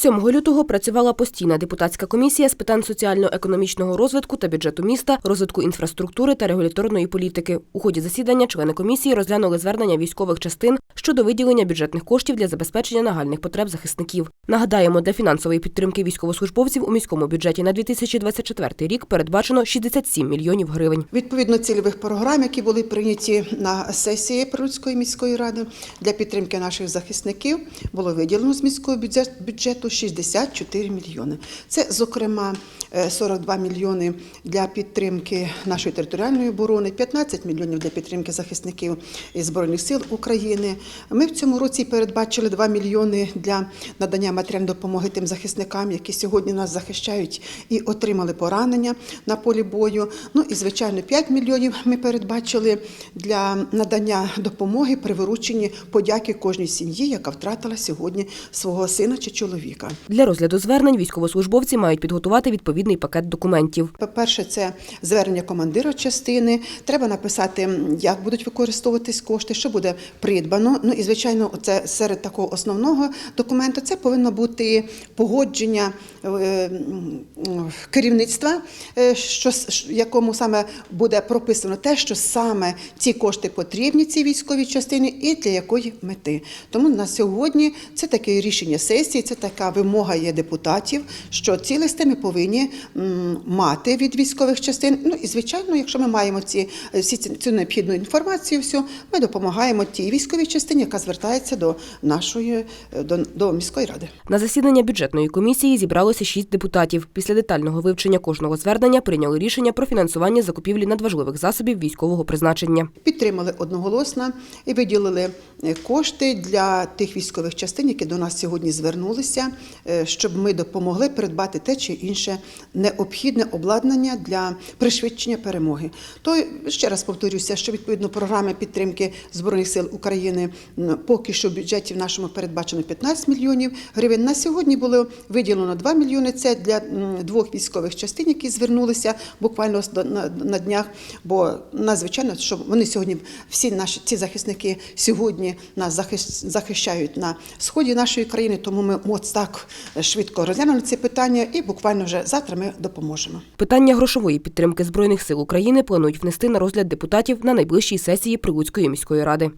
7 лютого працювала постійна депутатська комісія з питань соціально-економічного розвитку та бюджету міста, розвитку інфраструктури та регуляторної політики. У ході засідання члени комісії розглянули звернення військових частин щодо виділення бюджетних коштів для забезпечення нагальних потреб захисників. Нагадаємо, для фінансової підтримки військовослужбовців у міському бюджеті на 2024 рік передбачено 67 мільйонів гривень. Відповідно цільових програм, які були прийняті на сесії Прилуцької міської ради для підтримки наших захисників, було виділено з міського бюджет- бюджету 64 мільйони. Це, зокрема, е, 42 мільйони для підтримки нашої територіальної оборони, 15 мільйонів для підтримки захисників Збройних сил України. Ми в цьому році передбачили 2 мільйони для надання матеріальної допомоги тим захисникам, які сьогодні нас захищають і отримали поранення на полі бою. Ну і звичайно, 5 мільйонів ми передбачили для надання допомоги при вирученні подяки кожній сім'ї, яка втратила сьогодні свого сина чи чоловіка. Для розгляду звернень військовослужбовці мають підготувати відповідний пакет документів. По-перше, це звернення командира частини. Треба написати, як будуть використовуватись кошти, що буде придбано. Ну і звичайно, це серед такого основного документу це повинно бути погодження е, керівництва, е, що якому саме буде прописано те, що саме ці кошти потрібні цій військовій частині і для якої мети. Тому на сьогодні це таке рішення сесії, це така вимога є депутатів, що ці листи ми повинні мати від військових частин. Ну і звичайно, якщо ми маємо ці всі ці- цю необхідну інформацію, всю ми допомагаємо тій військовій частині, яка звертається до нашої е, до, до міської ради. На засідання бюджетної комісії зібралося шість депутатів. Після детального вивчення кожного звернення прийняли рішення про фінансування закупівлі надважливих засобів військового призначення. Підтримали одноголосно і виділили е, кошти для тих військових частин, які до нас сьогодні звернулися, щоб ми допомогли придбати те чи інше необхідне обладнання для пришвидшення перемоги. То ще раз повторюся, що відповідно програми підтримки збройних сил України поки що в бюджеті в нашому передбачено 15 мільйонів гривень. На сьогодні було виділено 2 мільйони. Це для двох військових частин, які звернулися буквально на, днях. Бо надзвичайно, що вони сьогодні всі наші ці захисники сьогодні нас захищають на сході нашої країни. Тому ми от так швидко розглянули ці питання, і буквально вже завтра ми допоможемо. Питання грошової підтримки збройних сил України планують внести на розгляд депутатів на найближчій сесії Прилуцької міської ради.